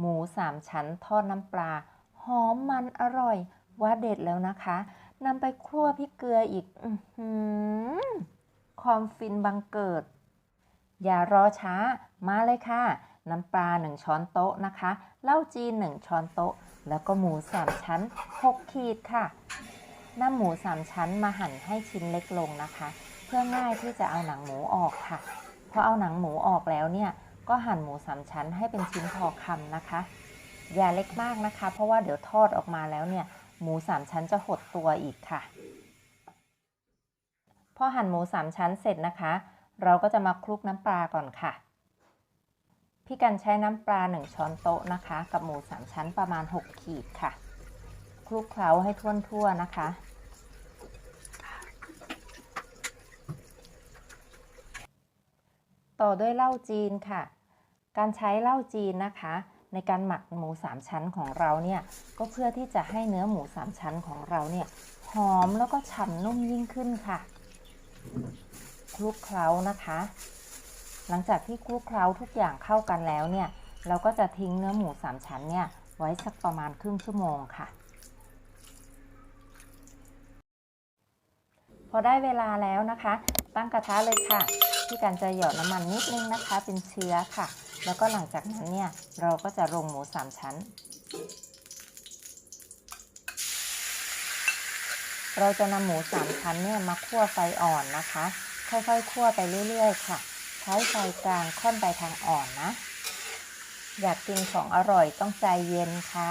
หมูสามชั้นทอดน้ำปลา หอมมันอร่อย ว่าเด็ดแล้วนะคะนำไปคั่วพริกเกลืออีกอือหือความฟินบังเกิด อย่ารอช้า มาเลยค่ะ น้ำปลา1ช้อนโต๊ะนะคะเหล้าจีน1ช้อนโต๊ะ แล้วก็หมูสามชั้น 6 ขีดค่ะนำหมูสามชั้นมาหั่นให้ชิ้นเล็กลงนะคะ เพื่อง่ายที่จะเอาหนังหมูออกค่ะพอเอาหนังหมูออกแล้วเนี่ย ก็หั่นหมูสามชั้นให้เป็นชิ้นพอคำนะคะ อย่าเล็กมากนะคะ เพราะว่าเดี๋ยวทอดออกมาแล้วเนี่ย หมูสามชั้นจะหดตัวอีกค่ะ พอหั่นหมูสามชั้นเสร็จนะคะ เราก็จะมาคลุกน้ำปลาก่อนค่ะ พี่กันใช้น้ำปลา 1 ช้อนโต๊ะนะคะ กับหมูสามชั้นประมาณ 6 ขีดค่ะ คลุกเคล้าให้ทั่วๆนะคะต่อด้วยเหล้าจีนค่ะ การใช้เหล้าจีนนะคะ ในการหมักหมูสามชั้นของเราเนี่ยก็เพื่อที่จะให้เนื้อหมูสามชั้นของเราเนี่ยหอมแล้วก็ฉ่ำนุ่มยิ่งขึ้นค่ะ คลุกเคล้านะคะ หลังจากที่คลุกเคล้าทุกอย่างเข้ากันแล้วเนี่ยเราก็จะทิ้งเนื้อหมูสามชั้นเนี่ยไว้สักประมาณครึ่งชั่วโมงค่ะ พอได้เวลาแล้วนะคะ ตั้งกระทะเลยค่ะพี่กันจะหยอดน้ำมันนิดนึงนะคะ เป็นเชื้อค่ะ แล้วก็หลังจากนั้นเนี่ยเราก็จะลงหมูสามชั้น เราจะนำหมูสามชั้นเนี่ยมาคั่วไฟอ่อนนะคะ ค่อยๆคั่วไปเรื่อยๆค่ะ ใช้ไฟกลางค่อนไปทางอ่อนนะ อยากกินของอร่อยต้องใจเย็นค่ะ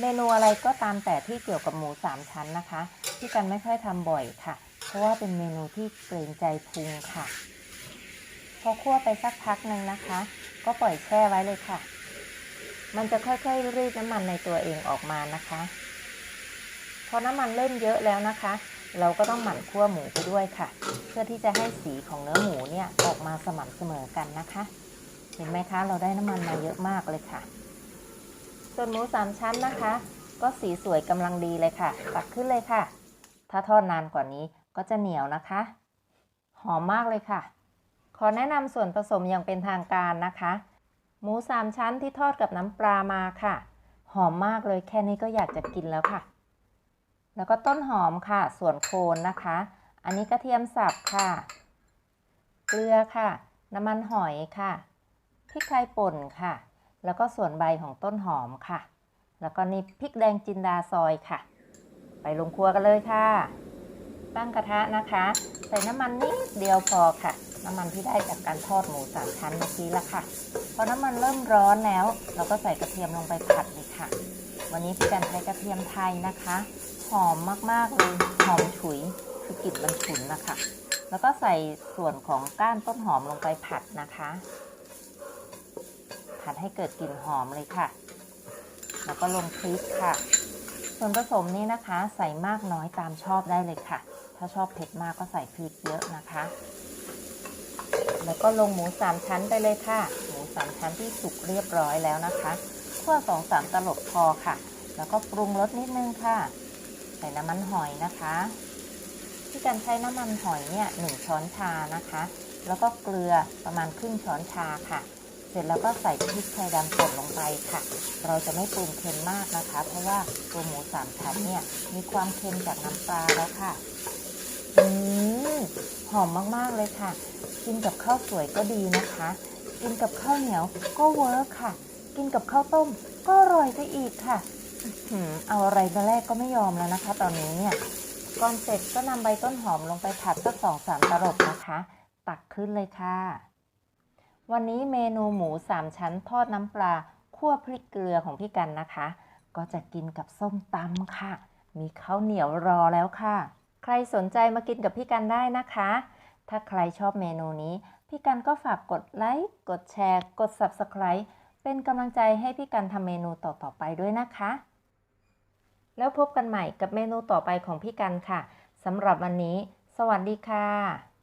เมนูอะไรก็ตามแต่ที่เกี่ยวกับหมูสามชั้นนะคะพี่กันไม่ค่อยทำบ่อยค่ะ เพราะว่าเป็นเมนูที่เกรงใจพุงค่ะ พอคั่วไปสักพักหนึ่งนะคะ ก็ปล่อยแช่ไว้เลยค่ะ มันจะค่อยๆรีดน้ำมันในตัวเองออกมานะคะ พอน้ำมันเริ่มเยอะแล้วนะคะ เราก็ต้องหมั่นคั่วหมูไปด้วยค่ะ เพื่อที่จะให้สีของเนื้อหมูเนี่ยออกมาสม่ำเสมอกันนะคะ เห็นไหมคะ เราได้น้ำมันมาเยอะมากเลยค่ะ ส่วนหมูสามชั้นนะคะ ก็สีสวยกำลังดีเลยค่ะ ตักขึ้นเลยค่ะ ถ้าทอดนานกว่านี้ก็จะเหนียวนะคะ หอมมากเลยค่ะ อแนะนำส่วนผสมอย่างเป็นทางการนะคะ หมูสามชั้นที่ทอดกับน้ำปลามาค่ะ หอมมากเลยแค่นี้ก็อยากจะกินแล้วค่ะ แล้วก็ต้นหอมค่ะ ส่วนโคนนะคะ อันนี้กระเทียมสับค่ะ เกลือค่ะ น้ำมันหอยค่ะพริกไทยป่นค่ะ แล้วก็ส่วนใบของต้นหอมค่ะ แล้วก็นี่พริกแดงจินดาซอยค่ะ ไปลงครัวกันเลยค่ะ ตั้งกระทะนะคะ ใส่น้ำมันนิดเดียวพอค่ะ น้ำมันที่ได้จากการทอดหมูสามชั้นเมื่อกี้ละค่ะ พอน้ำมันเริ่มร้อนแล้ว เราก็ใส่กระเทียมลงไปผัดเลยค่ะ วันนี้พี่กันใช้กระเทียมไทยนะคะ หอมมากๆเลย หอมฉุย คือกลิ่นมันฉุนนะคะ แล้วก็ใส่ส่วนของก้านต้นหอมลงไปผัดนะคะ ผัดให้เกิดกลิ่นหอมเลยค่ะ แล้วก็ลงพริกค่ะ ส่วนผสมนี้นะคะ ใส่มากน้อยตามชอบได้เลยค่ะ ถ้าชอบเผ็ดมากก็ใส่พริกเยอะนะคะ แล้วก็ลงหมูสามชั้นไปเลยค่ะ หมูสามชั้นที่สุกเรียบร้อยแล้วนะคะคั่วสองสามตลบพอค่ะ แล้วก็ปรุงรสนิดนึงค่ะ ใส่น้ำมันหอยนะคะ ที่การใช้น้ำมันหอยเนี่ยหนึ่งช้อนชานะคะ แล้วก็เกลือประมาณครึ่งช้อนชาค่ะ เสร็จแล้วก็ใส่พริกไทยดำป่นลงไปค่ะ เราจะไม่ปรุงเค็มมากนะคะ เพราะว่าตัวหมูสามชั้นเนี่ยมีความเค็มจากน้ำปลาแล้วค่ะ อืมหอมมากๆเลยค่ะ กินกับข้าวสวยก็ดีนะคะ กินกับข้าวเหนียวก็เวิร์กค่ะ กินกับข้าวต้มก็อร่อยไปอีกค่ะเอาอะไรมาแรกก็ไม่ยอมแล้วนะคะ ตอนนี้เนี่ยก่อนเสร็จก็นำใบต้นหอมลงไปผัดสักสองสามตลบนะคะ ตักขึ้นเลยค่ะ วันนี้เมนูหมูสามชั้นทอดน้ำปลาคั่วพริกเกลือของพี่กันนะคะ ก็จะกินกับส้มตำค่ะ มีข้าวเหนียวรอแล้วค่ะ ใครสนใจมากินกับพี่กันได้นะคะ ถ้าใครชอบเมนูนี้ พี่กันก็ฝากกดไลค์ กดแชร์ กด Subscribe เป็นกำลังใจให้พี่กันทำเมนูต่อๆไปด้วยนะคะ แล้วพบกันใหม่กับเมนูต่อไปของพี่กันค่ะสำหรับวันนี้ สวัสดีค่ะ